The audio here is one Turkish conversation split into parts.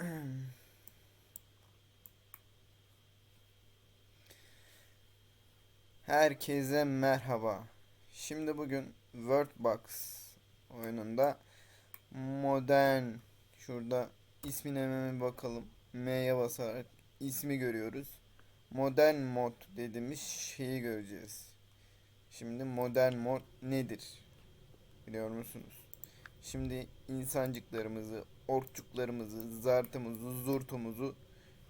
Herkese merhaba. Şimdi bugün Wordbox oyununda modern şurada ismine hemen bakalım. M'ye basarak ismi görüyoruz. Modern mod dediğimiz şeyi göreceğiz. Şimdi modern mod nedir? Biliyor musunuz? Şimdi insancıklarımızı, orkçuklarımızı, zartımızı, zurtumuzu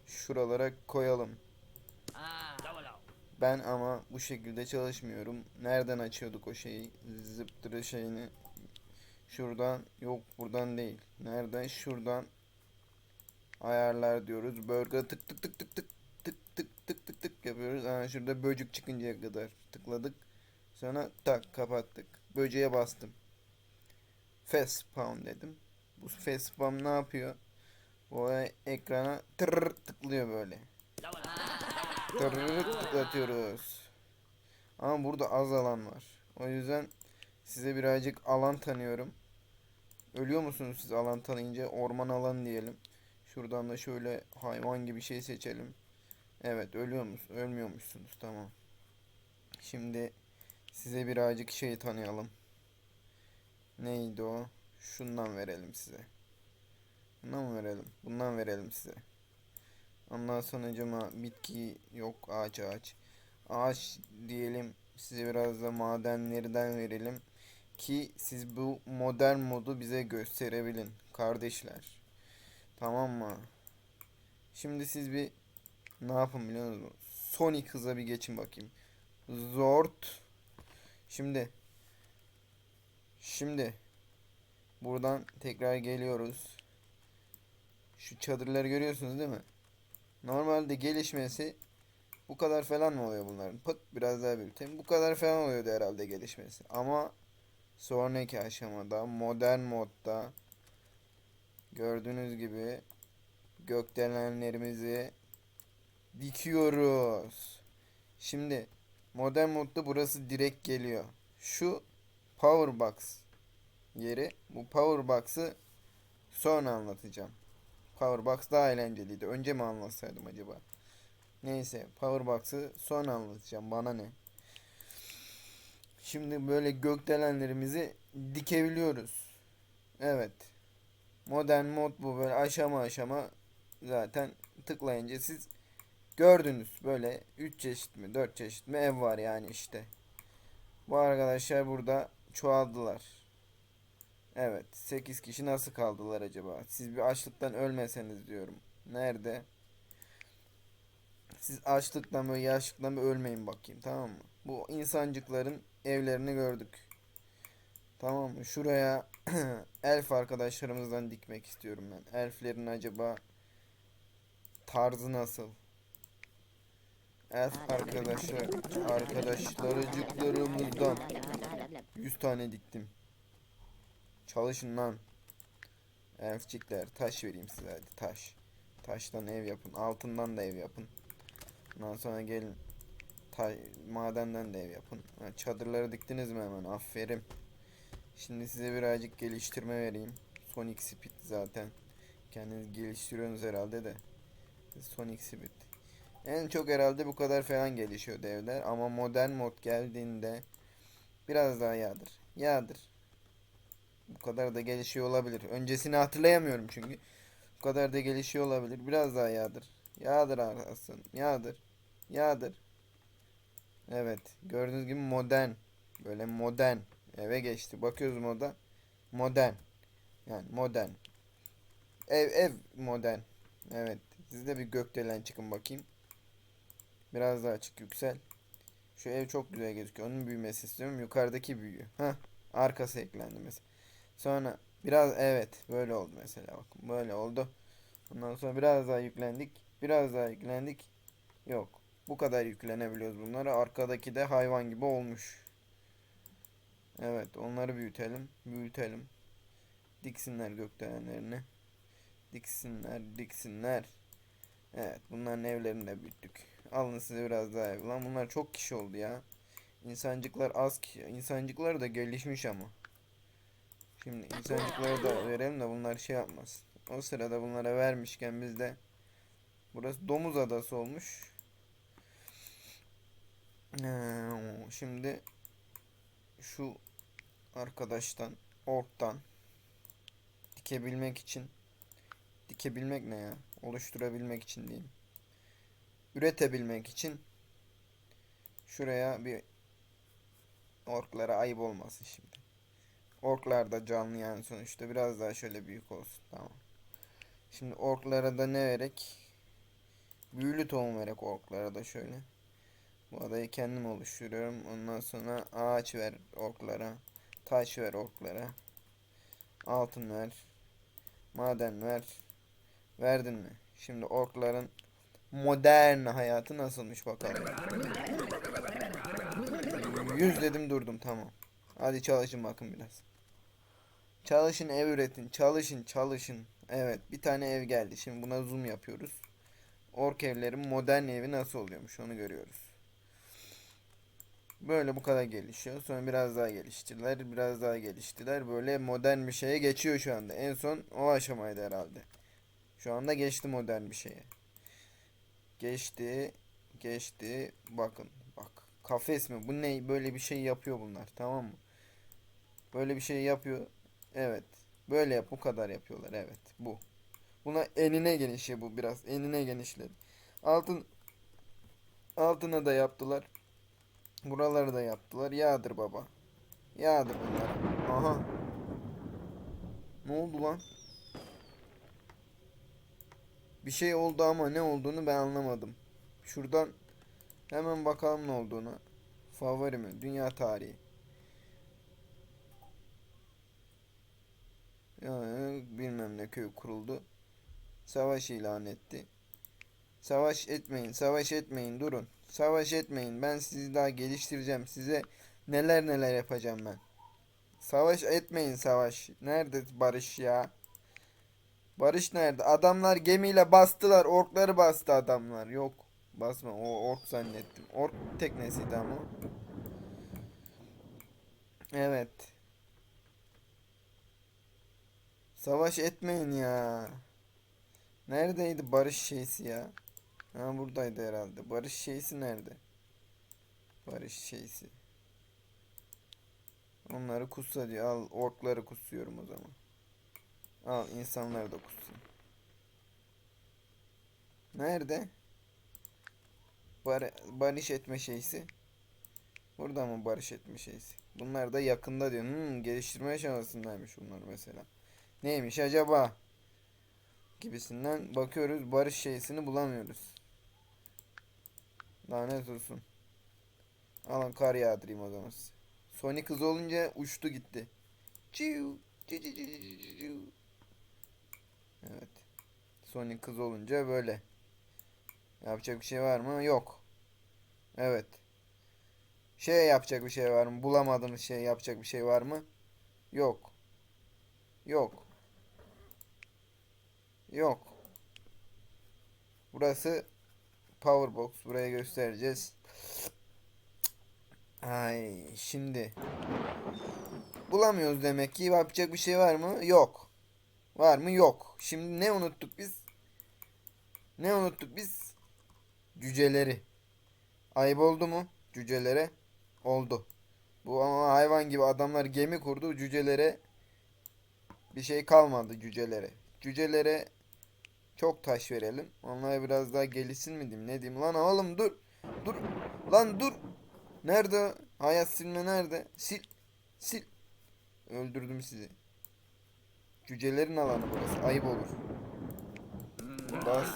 şuralara koyalım. Ben ama bu şekilde çalışmıyorum. Nereden açıyorduk o şeyi? Zıptırı şeyini. Şuradan yok buradan değil. Nereden? Şuradan ayarlar diyoruz. Bölge tık tık tık tık tık tık tık tık tık tık yapıyoruz. Aa, şurada böcek çıkıncaya kadar tıkladık. Sonra tak kapattık. Böceğe bastım. Fast spawn dedim. Bu spawn ne yapıyor? O ekrana tır tıklıyor böyle. Tırırık tıklatıyoruz. Ama burada az alan var. O yüzden size birazcık alan tanıyorum. Ölüyor musunuz siz alan tanıyınca? Orman alanı diyelim. Şuradan da şöyle hayvan gibi şey seçelim. Evet ölüyor musunuz? Ölmüyormuşsunuz. Tamam. Şimdi size birazcık şey tanıyalım. Neydi o? Şundan verelim size. Bundan mı verelim? Bundan verelim size. Ondan sonra cama bitki yok ağaç ağaç. Ağaç diyelim size biraz da madenlerden verelim. Ki siz bu modern modu bize gösterebilin kardeşler. Tamam mı? Şimdi siz bir ne yapın biliyor musunuz? Sonic hıza bir geçin bakayım. Zort. Şimdi. Şimdi. Buradan tekrar geliyoruz. Şu çadırları görüyorsunuz değil mi? Normalde gelişmesi bu kadar falan mı oluyor bunların? Pıt biraz daha büyüteyim. Bu kadar falan oluyordu herhalde gelişmesi. Ama sonraki aşamada modern modda gördüğünüz gibi gökdelenlerimizi dikiyoruz. Şimdi modern modda burası direkt geliyor. Şu power box yeri. Bu power box'ı sonra anlatacağım. Powerbox daha eğlenceliydi. Önce mi anlatsaydım acaba? Neyse Powerbox'ı sonra anlatacağım. Bana ne? Şimdi böyle gökdelenlerimizi dikebiliyoruz. Evet. Modern mod bu böyle aşama aşama zaten tıklayınca siz gördünüz. Böyle 3 çeşit mi 4 çeşit mi ev var yani işte. Bu arkadaşlar burada çoğaldılar. Evet. 8 kişi nasıl kaldılar acaba? Siz bir açlıktan ölmeseniz diyorum. Nerede? Siz açlıktan böyle yaşlıktan bir ölmeyin bakayım tamam mı? Bu insancıkların evlerini gördük. Tamam mı? Şuraya elf arkadaşlarımızdan dikmek istiyorum ben. Elflerin acaba tarzı nasıl? Elf arkadaşlar arkadaşlarıcıklarımızdan 100 tane diktim. Çalışın lan. Elfçikler taş vereyim size hadi taş. Taştan ev yapın. Altından da ev yapın. Ondan sonra gelin. Ta madenden de ev yapın. Ha, çadırları diktiniz mi hemen? Aferin. Şimdi size birazcık geliştirme vereyim. Sonic Speed zaten. Kendiniz geliştiriyorsunuz herhalde de. Sonic Speed. En çok herhalde bu kadar falan gelişiyor evler. Ama modern mod geldiğinde biraz daha yağdır. Yağdır. Bu kadar da gelişiyor olabilir. Öncesini hatırlayamıyorum çünkü. Bu kadar da gelişiyor olabilir. Biraz daha yağdır. Yağdır arasın. Yağdır. Yağdır. Evet. Gördüğünüz gibi modern. Böyle modern. Eve geçti. Bakıyoruz moda. Modern. Yani modern. Ev ev modern. Evet. Siz de bir gökdelen çıkın bakayım. Biraz daha açık yüksel. Şu ev çok güzel gözüküyor. Onun büyümesi istiyorum. Yukarıdaki büyüyor. Hah. Arkası eklendi mesela. Sonra biraz evet böyle oldu mesela bakın böyle oldu. Ondan sonra biraz daha yüklendik. Biraz daha yüklendik. Yok. Bu kadar yüklenebiliyoruz bunları. Arkadaki de hayvan gibi olmuş. Evet onları büyütelim. Büyütelim. Diksinler gökdelenlerini. Diksinler diksinler. Evet bunların evlerini de büyüttük. Alın size biraz daha ev. Lan bunlar çok kişi oldu ya. İnsancıklar az ki. İnsancıklar da gelişmiş ama. Şimdi insancıkları da verelim de bunlar şey yapmasın. O sırada bunlara vermişken biz de burası domuz adası olmuş. Ee, Şimdi şu arkadaştan orktan dikebilmek için dikebilmek ne ya? Oluşturabilmek için diyeyim. Üretebilmek için şuraya bir orklara ayıp olmasın şimdi. Orklar da canlı yani sonuçta biraz daha şöyle büyük olsun. Tamam. Şimdi orklara da ne verek? Büyülü tohum verek orklara da şöyle. Bu adayı kendim oluşturuyorum. Ondan sonra ağaç ver orklara. Taş ver orklara. Altın ver. Maden ver. Verdin mi? Şimdi orkların modern hayatı nasılmış bakalım. Yüz dedim durdum tamam. Hadi çalışın bakın biraz. Çalışın ev üretin. Çalışın çalışın. Evet bir tane ev geldi. Şimdi buna zoom yapıyoruz. Ork evlerin modern evi nasıl oluyormuş onu görüyoruz. Böyle bu kadar gelişiyor. Sonra biraz daha geliştirdiler. Biraz daha geliştiler. Böyle modern bir şeye geçiyor şu anda. En son o aşamaydı herhalde. Şu anda geçti modern bir şeye. Geçti. Geçti. Bakın. Bak. Kafes mi? Bu ne? Böyle bir şey yapıyor bunlar. Tamam mı? Böyle bir şey yapıyor. Evet. Böyle yap. Bu kadar yapıyorlar. Evet. Bu. Buna enine genişliyor bu biraz. Enine genişledi. Altın altına da yaptılar. Buraları da yaptılar. Yağdır baba. Yağdır bunlar. Aha. Ne oldu lan? Bir şey oldu ama ne olduğunu ben anlamadım. Şuradan hemen bakalım ne olduğunu. Favori mi? Dünya tarihi. Yani bilmem ne köy kuruldu. Savaş ilan etti. Savaş etmeyin, savaş etmeyin, durun. Savaş etmeyin. Ben sizi daha geliştireceğim. Size neler neler yapacağım ben. Savaş etmeyin savaş. Nerede barış ya? Barış nerede? Adamlar gemiyle bastılar. Orkları bastı adamlar. Yok. Basma. O ork zannettim. Ork teknesiydi ama. Evet. Savaş etmeyin ya. Neredeydi barış şeysi ya? Ha buradaydı herhalde. Barış şeysi nerede? Barış şeysi. Onları kutsa diyor. Al orkları kutsuyorum o zaman. Al insanları da kutsayım. Nerede? Bar barış etme şeysi. Burada mı barış etme şeysi? Bunlar da yakında diyor. Hmm, geliştirme aşamasındaymış bunlar mesela. Neymiş acaba? Gibisinden bakıyoruz. Barış şeysini bulamıyoruz. Lanet olsun. Alın kar yağdırayım o zaman size. Sonic hız olunca uçtu gitti. Ciu, ciu. Evet. Sonic hız olunca böyle. Yapacak bir şey var mı? Yok. Evet. Şey yapacak bir şey var mı? Bulamadığımız şey yapacak bir şey var mı? Yok. Yok. Yok. Burası Powerbox. Buraya göstereceğiz. Ay şimdi. Bulamıyoruz demek ki. Yapacak bir şey var mı? Yok. Var mı? Yok. Şimdi ne unuttuk biz? Ne unuttuk biz? Cüceleri. Ayıp oldu mu? Cücelere. Oldu. Bu ama hayvan gibi adamlar gemi kurdu. Cücelere bir şey kalmadı cücelere. Cücelere çok taş verelim. Onlara biraz daha gelişsin mi diyeyim ne diyeyim. Lan oğlum dur. Dur. Lan dur. Nerede? Hayat silme nerede? Sil. Sil. Öldürdüm sizi. Cücelerin alanı burası. Ayıp olur. Bas.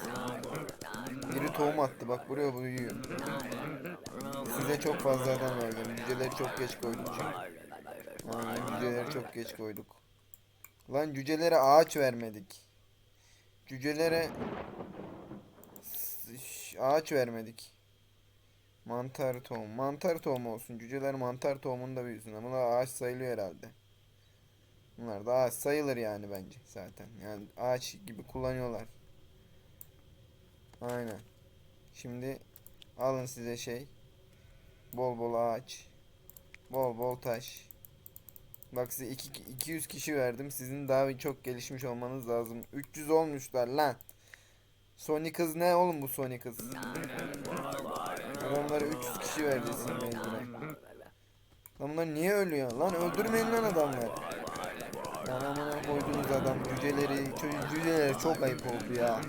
Biri tohum attı. Bak buraya büyüyor. Size çok fazladan verdim. Cüceleri çok geç koyduk çünkü. Aynen cüceleri çok geç koyduk. Lan cücelere ağaç vermedik. Cücelere ağaç vermedik. Mantar tohum. Mantar tohumu olsun. Cüceler mantar tohumunda büyüsün. Ama bunlar ağaç sayılıyor herhalde. Bunlar da ağaç sayılır yani bence zaten. Yani ağaç gibi kullanıyorlar. Aynen. Şimdi alın size şey. Bol bol ağaç. Bol bol taş. Bak size iki- 200 kişi verdim. Sizin daha çok gelişmiş olmanız lazım. 300 olmuşlar lan. Sonic hız ne oğlum bu Sonic hız? Adamlara 300 kişi vereceğiz mecburen. Lan bunlar niye ölüyor? Lan öldürmeyin lan adamları. Lan amına koyduğunuz adam cüceleri, cüceleri çok ayıp oldu ya.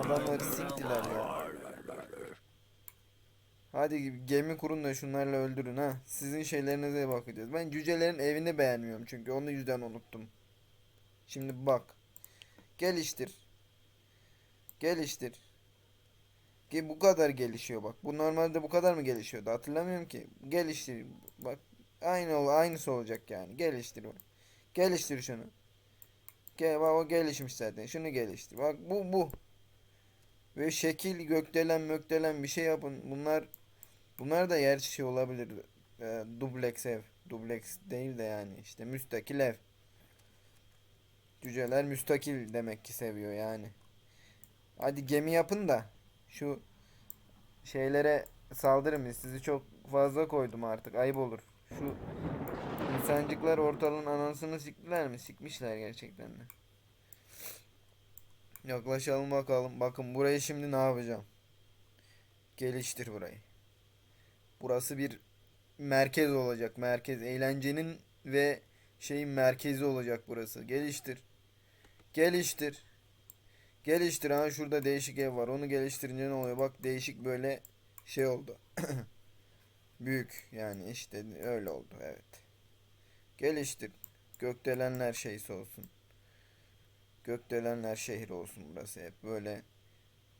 Adamları siktiler ya. Hadi gemi kurun da şunlarla öldürün ha. Sizin şeylerinize bakacağız. Ben cücelerin evini beğenmiyorum çünkü onu yüzden unuttum. Şimdi bak. Geliştir. Geliştir. Ki bu kadar gelişiyor bak. Bu normalde bu kadar mı gelişiyordu? Hatırlamıyorum ki. Geliştir. Bak aynı ol aynısı olacak yani. Geliştir bak. Geliştir şunu. Gel bak o gelişmiş zaten. Şunu geliştir. Bak bu bu. Ve şekil gökdelen mökdelen bir şey yapın. Bunlar bunlar da yer şey olabilir. E, dubleks ev. Dubleks değil de yani işte müstakil ev. Cüceler müstakil demek ki seviyor yani. Hadi gemi yapın da şu şeylere saldırın. Sizi çok fazla koydum artık. Ayıp olur. Şu insancıklar ortalığın anasını siktiler mi? Sikmişler gerçekten de. Yaklaşalım bakalım. Bakın burayı şimdi ne yapacağım? Geliştir burayı. Burası bir merkez olacak. Merkez eğlencenin ve şeyin merkezi olacak burası. Geliştir. Geliştir. Geliştir ha şurada değişik ev var. Onu geliştirince ne oluyor? Bak değişik böyle şey oldu. Büyük yani işte öyle oldu evet. Geliştir. Gökdelenler şeysi olsun. Gökdelenler şehri olsun burası hep böyle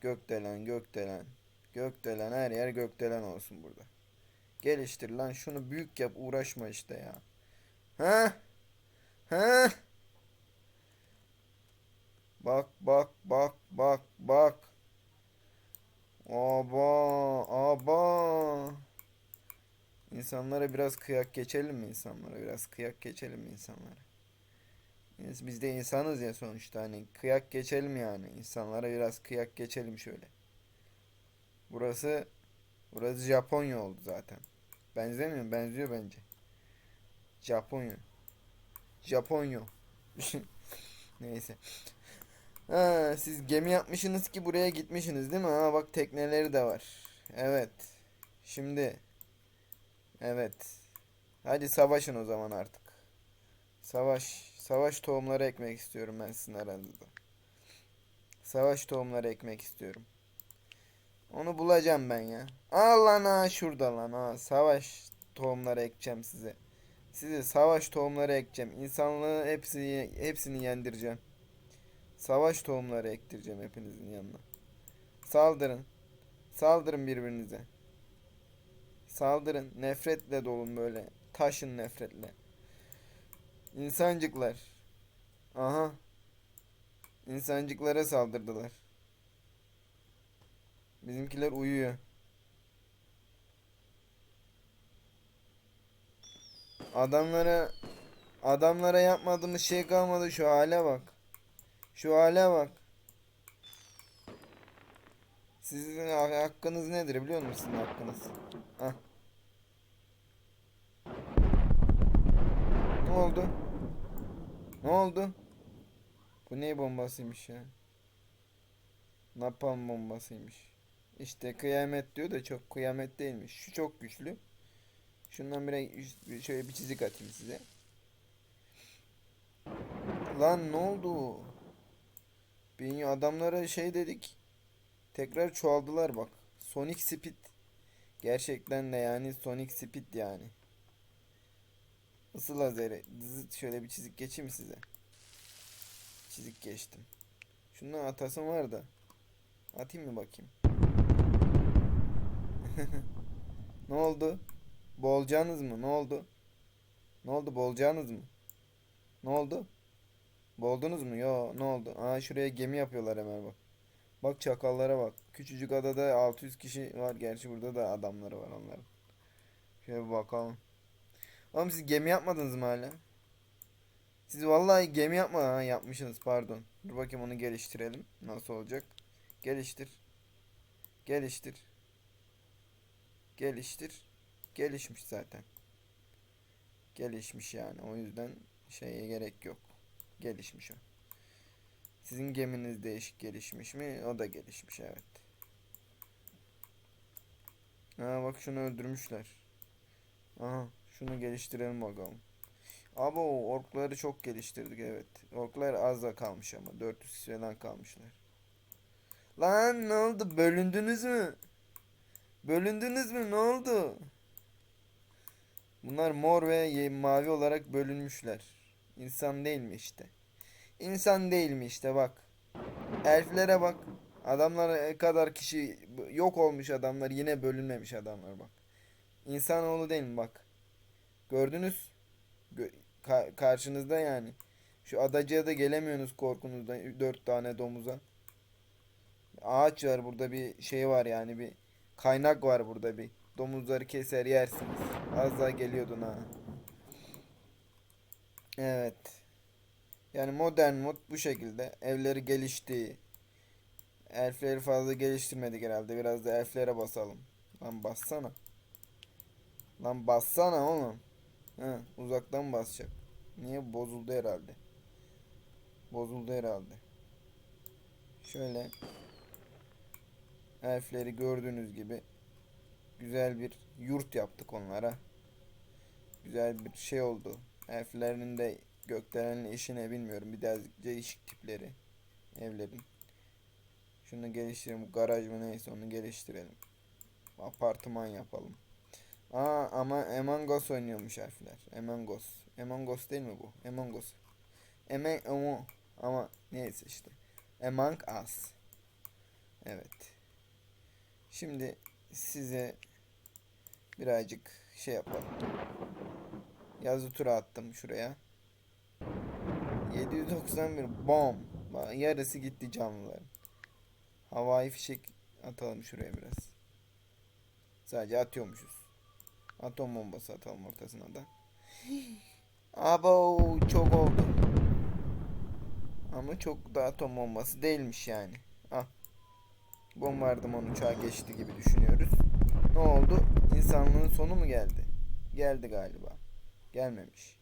gökdelen gökdelen gökdelen her yer gökdelen olsun burada. Geliştir lan şunu büyük yap uğraşma işte ya. Ha? Ha? Bak bak bak bak bak. Aba aba. İnsanlara biraz kıyak geçelim mi insanlara? Biraz kıyak geçelim mi insanlara? Biz biz de insanız ya sonuçta hani kıyak geçelim yani. İnsanlara biraz kıyak geçelim şöyle. Burası burası Japonya oldu zaten. Benzemiyor mu? Benziyor bence. Japonya. Japonya. Neyse. Ha, siz gemi yapmışsınız ki buraya gitmişsiniz değil mi? Ha bak tekneleri de var. Evet. Şimdi. Evet. Hadi savaşın o zaman artık. Savaş. Savaş tohumları ekmek istiyorum ben sizin aranızda. Savaş tohumları ekmek istiyorum. Onu bulacağım ben ya. Al lan ha şurada lan ha. Savaş tohumları ekeceğim size. Size savaş tohumları ekeceğim. İnsanlığı hepsini hepsini yendireceğim. Savaş tohumları ektireceğim hepinizin yanına. Saldırın. Saldırın birbirinize. Saldırın. Nefretle dolun böyle. Taşın nefretle. İnsancıklar. Aha. İnsancıklara saldırdılar. Bizimkiler uyuyor. Adamlara adamlara yapmadığımız şey kalmadı şu hale bak. Şu hale bak. Sizin ha- hakkınız nedir biliyor musun sizin hakkınız? Hah. Ne oldu? Ne oldu? Bu ne bombasıymış ya? Napalm bombasıymış. İşte kıyamet diyor da çok kıyamet değilmiş. Şu çok güçlü. Şundan bir şöyle bir çizik atayım size. Lan ne oldu? Beni adamlara şey dedik. Tekrar çoğaldılar bak. Sonic Speed. Gerçekten de yani Sonic Speed yani. Isı lazeri. Zıt şöyle bir çizik geçeyim size? Çizik geçtim. Şundan atasım var da. Atayım mı bakayım? ne oldu? Bolcanız mı? Ne oldu? Ne oldu? Bolcanız mı? Ne oldu? Boldunuz mu? Yo ne oldu? Aa şuraya gemi yapıyorlar hemen bak. Bak çakallara bak. Küçücük adada 600 kişi var. Gerçi burada da adamları var onların. Şöyle bakalım. Oğlum siz gemi yapmadınız mı hala? Siz vallahi gemi yapma ha yapmışsınız pardon. Dur bakayım onu geliştirelim. Nasıl olacak? Geliştir. Geliştir. Geliştir. Gelişmiş zaten. Gelişmiş yani. O yüzden şeye gerek yok. Gelişmiş o. Sizin geminiz değişik gelişmiş mi? O da gelişmiş evet. Ha bak şunu öldürmüşler. Aha şunu geliştirelim bakalım. Abo orkları çok geliştirdik evet. Orklar az da kalmış ama 400 kişi falan kalmışlar. Lan ne oldu? Bölündünüz mü? Bölündünüz mü? Ne oldu? Bunlar mor ve mavi olarak bölünmüşler. İnsan değil mi işte? İnsan değil mi işte bak. Elflere bak. Adamlar kadar kişi yok olmuş adamlar yine bölünmemiş adamlar bak. İnsanoğlu değil mi bak. Gördünüz. Gö- ka- karşınızda yani. Şu adacıya da gelemiyorsunuz korkunuzdan. Dört tane domuza. Ağaç var burada bir şey var yani bir kaynak var burada bir. Domuzları keser yersiniz. Az daha geliyordun ha. Evet. Yani modern mod bu şekilde. Evleri gelişti. Elfleri fazla geliştirmedik herhalde. Biraz da elflere basalım. Lan bassana. Lan bassana oğlum. He, uzaktan basacak. Niye bozuldu herhalde. Bozuldu herhalde. Şöyle elfleri gördüğünüz gibi güzel bir yurt yaptık onlara. Güzel bir şey oldu. Elflerin de gökdelenli işine bilmiyorum. Bir daha değişik tipleri evlerin. Şunu geliştirelim. Garaj mı neyse onu geliştirelim. Apartman yapalım. Aa ama Among Us oynuyormuş harfler. Among Us. Among Us değil mi bu? Among Us. Among ama, ama neyse işte. Among Us. Evet. Şimdi size birazcık şey yapalım. Yazı tura attım şuraya. 791 bom. Yarısı gitti canlıların. Havai fişek atalım şuraya biraz. Sadece atıyormuşuz. Atom bombası atalım ortasına da. Abo çok oldu. Ama çok da atom bombası değilmiş yani. Ah. Bombardıman uçağı geçti gibi düşünüyoruz. Ne oldu? İnsanlığın sonu mu geldi? Geldi galiba. Gelmemiş.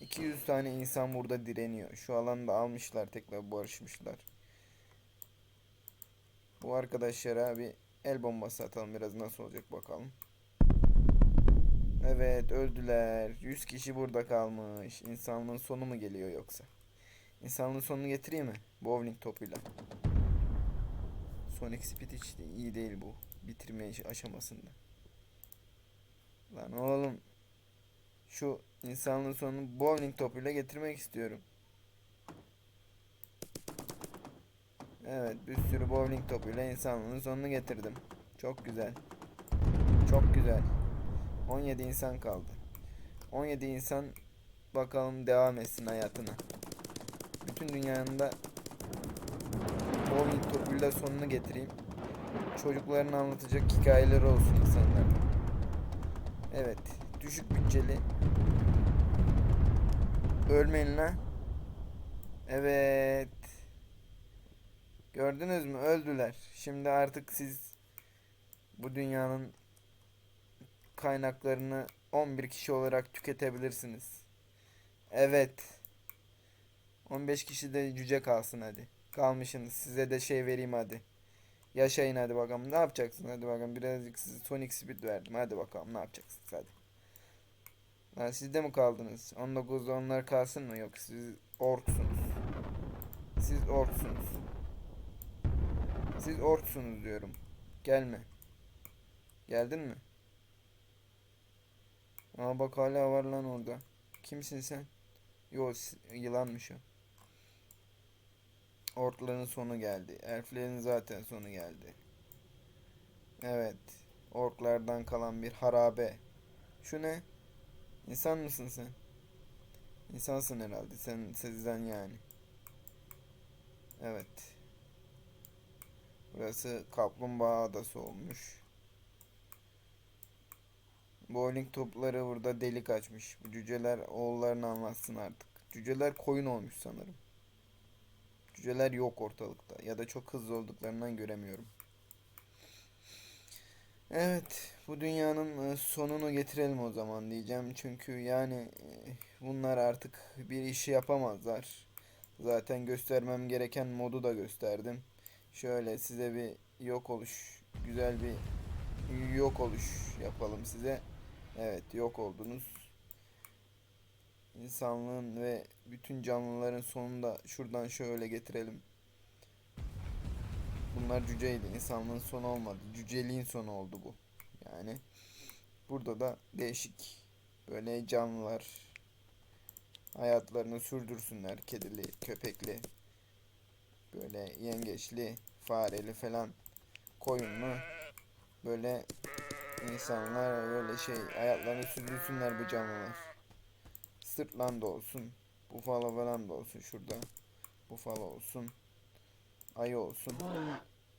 200 tane insan burada direniyor. Şu alanda almışlar tekrar barışmışlar. Bu arkadaşlara bir el bombası atalım biraz nasıl olacak bakalım. Evet öldüler. 100 kişi burada kalmış. İnsanlığın sonu mu geliyor yoksa? İnsanlığın sonunu getireyim mi? Bowling topuyla. Sonic Speed hiç iyi değil bu. Bitirme aşamasında. Lan oğlum. Şu insanlığın sonunu bowling topuyla getirmek istiyorum. Evet bir sürü bowling topuyla insanlığın sonunu getirdim. Çok güzel. Çok güzel. 17 insan kaldı. 17 insan bakalım devam etsin hayatına. Bütün dünyanın da bowling topuyla sonunu getireyim. Çocuklarına anlatacak hikayeleri olsun insanlarda. Evet. Düşük bütçeli. Ölmeyin lan. Evet. Gördünüz mü? Öldüler. Şimdi artık siz bu dünyanın kaynaklarını 11 kişi olarak tüketebilirsiniz. Evet. 15 kişi de cüce kalsın hadi. Kalmışsınız. Size de şey vereyim hadi. Yaşayın hadi bakalım. Ne yapacaksın hadi bakalım. Birazcık size Sonic Speed verdim. Hadi bakalım ne yapacaksınız hadi. Lan siz de mi kaldınız? 19'da onlar kalsın mı? Yok siz orksunuz. Siz orksunuz. Siz orksunuz diyorum. Gelme. Geldin mi? Aa bak hala var lan orada. Kimsin sen? Yo yılanmış o. Orkların sonu geldi. Elflerin zaten sonu geldi. Evet. Orklardan kalan bir harabe. Şu ne? İnsan mısın sen? İnsansın herhalde. Sen sizden yani. Evet. Burası kaplumbağa adası olmuş. Bowling topları burada delik açmış. Cüceler oğullarını anlatsın artık. Cüceler koyun olmuş sanırım. Cüceler yok ortalıkta. Ya da çok hızlı olduklarından göremiyorum. Evet, bu dünyanın e, sonunu getirelim o zaman diyeceğim. Çünkü yani e, bunlar artık bir işi yapamazlar. Zaten göstermem gereken modu da gösterdim. Şöyle size bir yok oluş, güzel bir yok oluş yapalım size. Evet, yok oldunuz. İnsanlığın ve bütün canlıların sonunda şuradan şöyle getirelim. Bunlar cüceydi. İnsanlığın sonu olmadı. Cüceliğin sonu oldu bu. Yani burada da değişik böyle canlılar hayatlarını sürdürsünler. Kedili, köpekli, böyle yengeçli, fareli falan, koyunlu böyle insanlar böyle şey hayatlarını sürdürsünler bu canlılar. Sırtlan da olsun, bufalo falan da olsun şurada. Bufalo olsun, ayı olsun.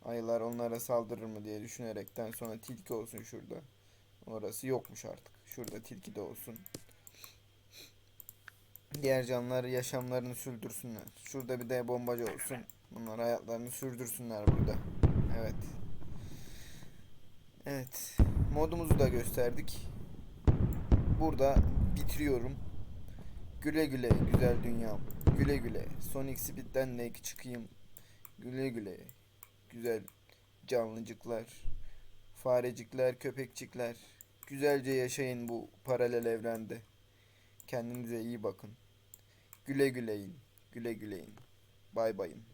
Ayılar onlara saldırır mı diye düşünerekten sonra tilki olsun şurada. Orası yokmuş artık. Şurada tilki de olsun. Diğer canlılar yaşamlarını sürdürsünler. Şurada bir de bombacı olsun. Bunlar hayatlarını sürdürsünler burada. Evet. Evet. Modumuzu da gösterdik. Burada bitiriyorum. Güle güle güzel dünyam. Güle güle. Sonic Speed'den de çıkayım. Güle güle. Güzel canlıcıklar. Farecikler, köpekçikler. Güzelce yaşayın bu paralel evrende. Kendinize iyi bakın. Güle güleyin. Güle güleyin. Bay bayım.